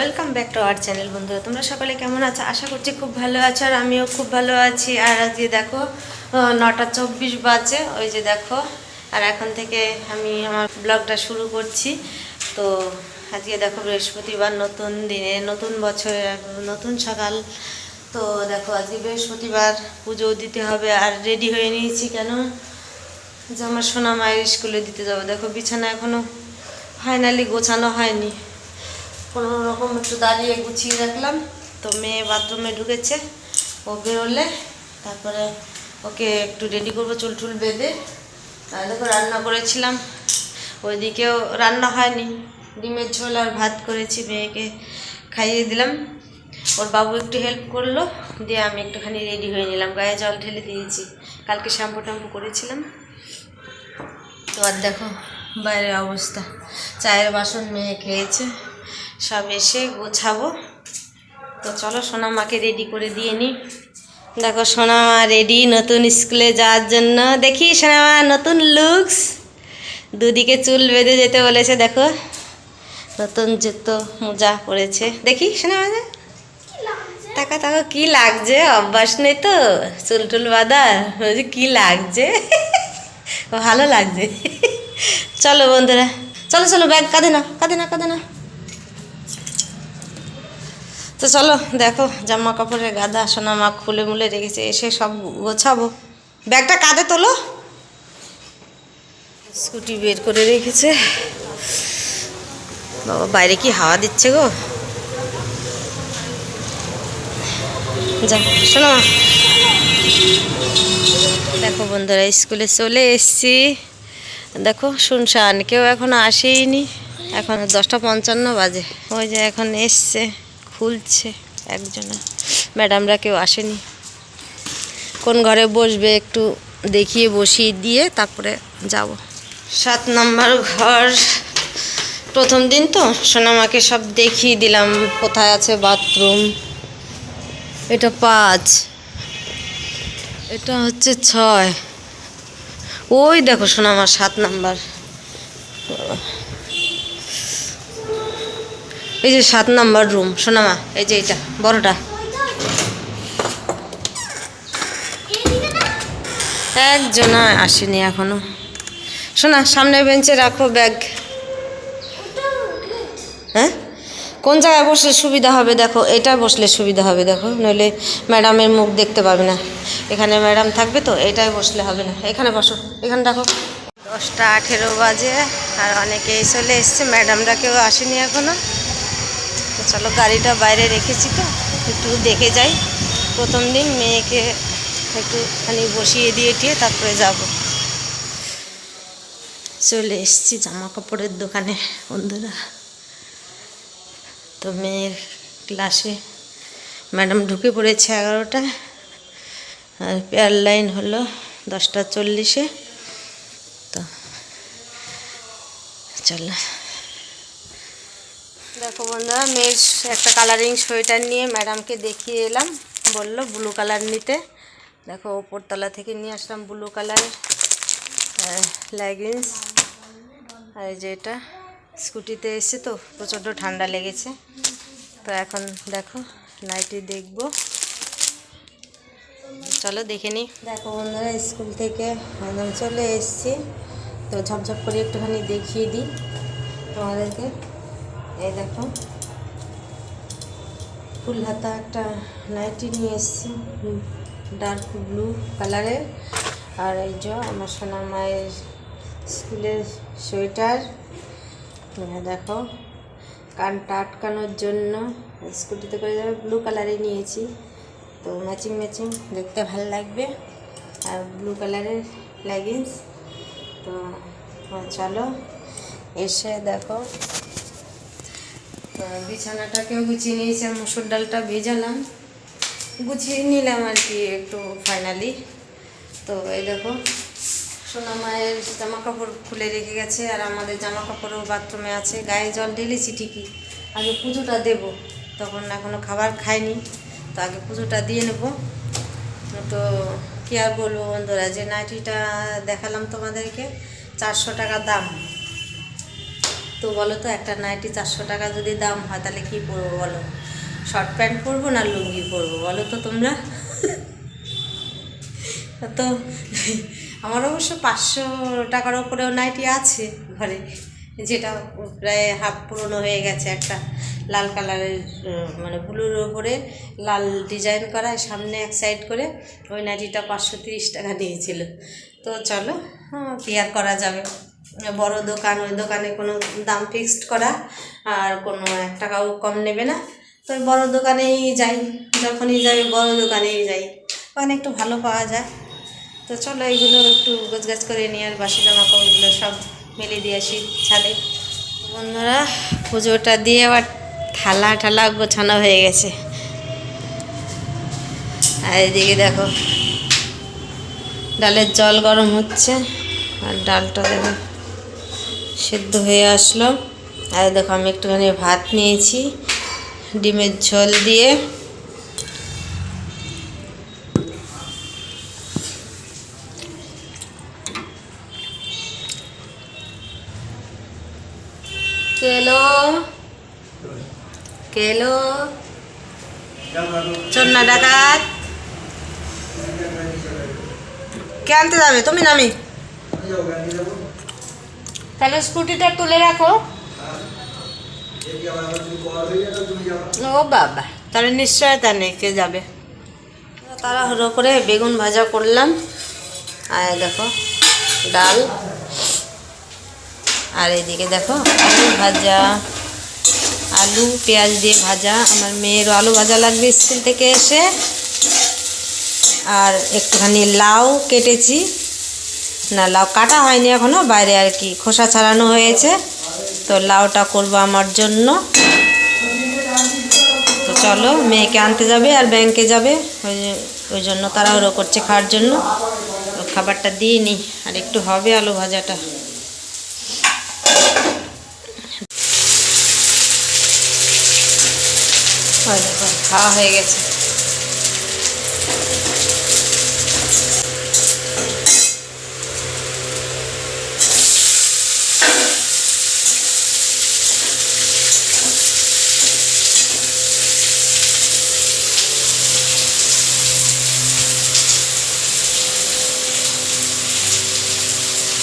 Welcome back to our channel বন্ধুরা। তোমরা সকালে কেমন আছো? আশা করছি খুব ভালো আছো আর আমিও খুব ভালো আছি। আর আজকে দেখো নটা চব্বিশ বাজে, ওই যে দেখো। আর এখন থেকে আমি আমার ব্লগটা শুরু করছি। তো আজকে দেখো, বৃহস্পতিবার, নতুন দিনে, নতুন বছরের নতুন সকাল। তো দেখো, আজকে বৃহস্পতিবার, পুজো দিতে হবে। আর রেডি হয়ে নিয়েছি কেন? যে আমার সোনা মায়ের স্কুলে দিতে যাব। দেখো, বিছানা এখনও ফাইনালি গোছানো হয়নি। কোনো রকম একটু দাঁড়িয়ে গুছিয়ে রাখলাম। তো মেয়ে বাথরুমে ঢুকেছে। ও বেরোলে, তারপরে ওকে একটু রেডি করব চুল টুল বেঁধে। আর দেখো রান্না করেছিলাম। ওইদিকেও রান্না হয়নি। ডিমের ঝোল আর ভাত করেছি, মেয়েকে খাইয়ে দিলাম। ওর বাবু একটু হেল্প করল, দিয়ে আমি একটুখানি রেডি হয়ে নিলাম। গায়ে জল ঢেলে দিয়েছি। কালকে শ্যাম্পু ট্যাম্পু করেছিলাম। তো আর দেখো বাইরের অবস্থা। চায়ের বাসন মেয়ে খেয়েছে। সব এসে গোছাবো। তো চলো সোনা মাকে রেডি করে দিয়ে নিই দেখো সোনা মা রেডি নতুন স্কুলে যাওয়ার জন্য। দেখি সোনা মা, নতুন লুকস দুদিকে চুল বেঁধে যেতে বলেছে, দেখো। নতুন জুতো, মোজা পরেছে। দেখি সোনা মা টাকা টাকা কি লাগছে? অভ্যাস নেই তো। চুল টুল বাঁধা। বলছি, কি লাগছে? ভালো লাগছে। চলো বন্ধুরা, চলো চলো, ব্যাগ কাঁদে না কাঁদে না কাঁদে না তো চলো, দেখো জামা কাপড়ের গাদা সোনা মা খুলে মুলে রেখেছে, এসে সব গোছাবো। ব্যাগটা কাঁধে তোলো। স্কুটি বের করে রেখেছে। বাবা, বাইরে কি হাওয়া দিচ্ছে গো? যা শোনো মা। দেখো বন্ধুরা, স্কুলে চলে এসছি। দেখো শুনশান কেউ এখনও আসেইনি। এখন দশটা পঞ্চান্ন বাজে। ওই যে এখন এসছে। খুলছে একজনা। ম্যাডামরা কেউ আসেনি। কোন ঘরে বসবে একটু দেখিয়ে বসিয়ে দিয়ে তারপরে যাব। সাত নম্বর ঘর। প্রথম দিন তো সোনামাকে সব দেখিয়ে দিলাম কোথায় আছে বাথরুম। এটা পাঁচ। এটা হচ্ছে ছয়। ওই দেখো শোনা আমার সাত নাম্বার। এই যে সাত নাম্বার রুম, সোনামা, এই যে এটা, বড়টা। একজন আসেনি এখনও। শোনা সামনের বেঞ্চে রাখো ব্যাগ। হ্যাঁ? কোন জায়গায় বসলে সুবিধা হবে দেখো, এটা বসলে সুবিধা হবে দেখো, নইলে ম্যাডামের মুখ দেখতে পাবে না। এখানে ম্যাডাম থাকবে তো, এটাই বসলে হবে না। এখানে বসো, এখানে রাখো। দশটা আঠেরো বাজে, আর অনেকেই চলে এসছে, ম্যাডামরা কেউ আসেনি এখনও। তো চলো গাড়িটা বাইরে রেখেছি তো, একটু দেখে যাই। প্রথম দিন মেয়েকে একটুখানি বসিয়ে দিয়ে টিয়ে তারপরে যাব। চলে এসছি জামা কাপড়ের দোকানে, বন্ধুরা। তো মেয়ের ক্লাসে ম্যাডাম ঢুকে পড়েছে এগারোটায়, আর পেয়ার লাইন হলো দশটা চল্লিশে। তো চলো। দেখো বন্ধুরা মেয়ের একটা কালারিং সোয়েটার নিয়ে ম্যাডামকে দেখিয়ে এলাম। বলল ব্লু কালার নিতে। দেখো, ওপরতলা থেকে নিয়ে আসলাম ব্লু কালার লেগিংস আর এই যে এটা, স্কুটিতে এসে তো, প্রচণ্ড ঠান্ডা লেগেছে। তো এখন দেখো নাইটি দেখব। চলো, দেখে নিই। দেখো বন্ধুরা, স্কুল থেকে চলে এসেছি। তো ঝপঝপ করে একটুখানি দেখিয়ে দিই তোমাদেরকে। এই দেখো। ফুল হাতা একটা নাইটি নিয়ে এসেছি ডার্ক ব্লু কালারের আর এই যে আমার সোনা মায়ের স্কুলের সোয়েটার। দেখো, কানটা আটকানোর জন্য স্কুটিতে করে যাবে ব্লু কালারে নিয়েছি। তো ম্যাচিং ম্যাচিং দেখতে ভালো লাগবে। আর ব্লু কালারের লেগিংস তো, চলো, এসে দেখো। তো বিছানাটাকেও গুছিয়ে নিয়েছি আর মুসুর ডালটা ভেজালাম। গুছিয়ে নিলাম আর কি একটু ফাইনালি তো এই দেখো, সোনা মায়ের জামা কাপড় খুলে রেখে গেছে আর আমাদের জামা কাপড়ও বাথরুমে আছে, গায়ে জল ঢেলেছি ঠিকই। আগে পুজোটা দেব, তখন এখনও খাবার খাইনি, তো আগে পুজোটা দিয়ে নেব। তো কী আর বলব বন্ধুরা, যে নাইটিটা দেখালাম তোমাদেরকে, চারশো টাকা দাম। তো বলো তো একটা নাইটি চারশো টাকা যদি দাম হয় তাহলে কী পরবো বলো? শর্ট প্যান্ট পরবো না লুঙ্গি পরবো? বলো তো তোমরা। তো আমার অবশ্য পাঁচশো টাকার ওপরেও নাইটি আছে ঘরে যেটা প্রায় হাফ পুরনো হয়ে গেছে একটা লাল কালারের মানে ব্লুর ওপরে লাল ডিজাইন করা সামনে এক সাইড করে ওই নাইটিটা পাঁচশো তিরিশ টাকা নিয়েছিল। তো চলো হ্যাঁ, করা যাবে? বড় দোকান, ওই দোকানে কোনো দাম ফিক্সড করা আর কোনো এক টাকাও কম নেবে না। তো বড় দোকানেই যাই, যখনই যাই বড় দোকানেই যাই। ওখানে একটু ভালো পাওয়া যায়। তো চলো এইগুলো একটু গোছগাছ করে নিয়ে আর বাসি জামা কাপড়গুলো সব মেলে দিয়ে আসি ছাদে। বন্ধুরা, পুজোটা দিয়ে আবার থালা ঠালা গোছানো হয়ে গেছে। আর এদিকে দেখো, ডালের জল গরম হচ্ছে। আর ডালটা দেখো সেদ্ধ হয়ে আসলো। আর দেখো আমি একটুখানি ভাত নিয়েছি, ডিমের ঝোল দিয়ে। কেলো? কেলো? চন্না ডাকাত? কে আনতে যাবে? তুমি নামি। তাহলে স্কুটিটা তুলে রাখো। ও বাবা, তাহলে নিশ্চয়তা নেই কে যাবে। তাড়াহুড়ো করে বেগুন ভাজা করলাম। আর দেখো, ডাল। আর এদিকে দেখো, আলু ভাজা, আলু, পেঁয়াজ দিয়ে ভাজা। আমার মেয়েরও আলু ভাজা লাগবে স্কুল থেকে এসে। আর একটুখানি লাউ কেটেছি। না, লাউ কাটা হয়নি এখনও, বাইরে আর কি খোসা ছাড়ানো হয়েছে। তো লাউটা করব আমার জন্য। তো চলো, মেয়েকে আনতে যাবে আর ব্যাংকে যাবে। ওই ওই জন্য তাড়াহুড়ো করছে খাওয়ার জন্য। তো খাবারটা দিয়ে নিই আর একটু হবে আলু ভাজাটা। খাওয়া হয়ে গেছে।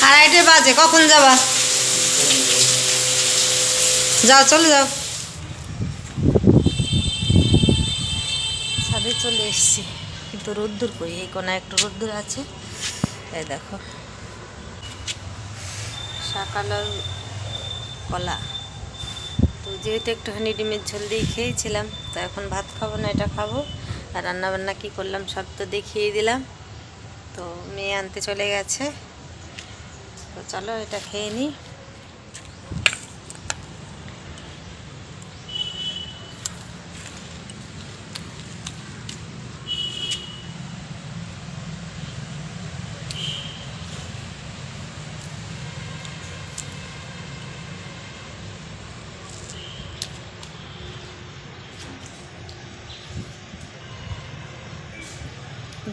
আড়াইটে বাজে, কখন যাবা? যাও, চলে যাও। ছাদে চলে এসেছি, কিন্তু রোদ্দুর কই? এই কোনা একটু রোদ্দুর আছে। এই দেখো। সকালের কলা। তো যেহেতু একটু একটুখানি ডিমের ঝোল দিয়ে খেয়েছিলাম, তো এখন ভাত খাব না, এটা খাব। আর রান্নাবান্না কী করলাম সব তো দেখিয়ে দিলাম। তো মেয়ে আনতে চলে গেছে। তো চলো এটা খেয়ে নিই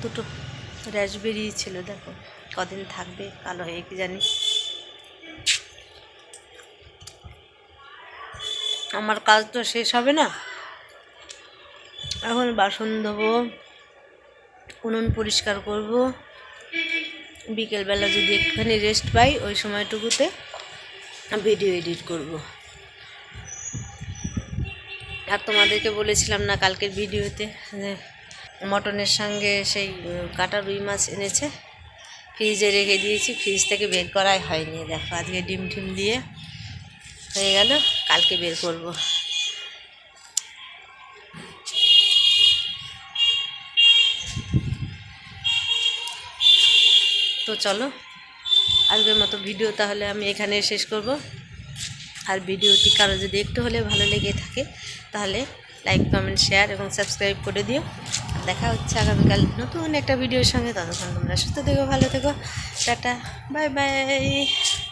দুটো র্যাশ বেরিয়েছিল দেখো। কদিন থাকবে, কালো হয়ে কি জানি। আমার কাজ তো শেষ হবে না। এখন বাসন ধোবো, উনুন পরিষ্কার করব। বিকেলবেলা যদি একটুখানি রেস্ট পাই, ওই সময়টুকুতে ভিডিও এডিট করব। আর তোমাদেরকে বলেছিলাম না কালকের ভিডিওতে মটনের সঙ্গে সেই কাটা রুই মাছ এনেছে? ফ্রিজে রেখে দিয়েছি, ফ্রিজ থেকে বের করাই হয়নি। দেখো আজকে ডিম টিম দিয়ে হয়ে গেল, কালকে বের করব। তো চলো, আজকের মতো ভিডিও তাহলে আমি এখানে শেষ করব। আর ভিডিওটি কারও যদি একটু হলে ভালো লেগে থাকে, তাহলে লাইক কমেন্ট শেয়ার এবং সাবস্ক্রাইব করে দিও। দেখা হচ্ছে আগামীকাল নতুন একটা ভিডিওর সঙ্গে। ততক্ষণ তোমরা সুস্থ থেকো, ভালো থেকো, টাটা, বাই বাই।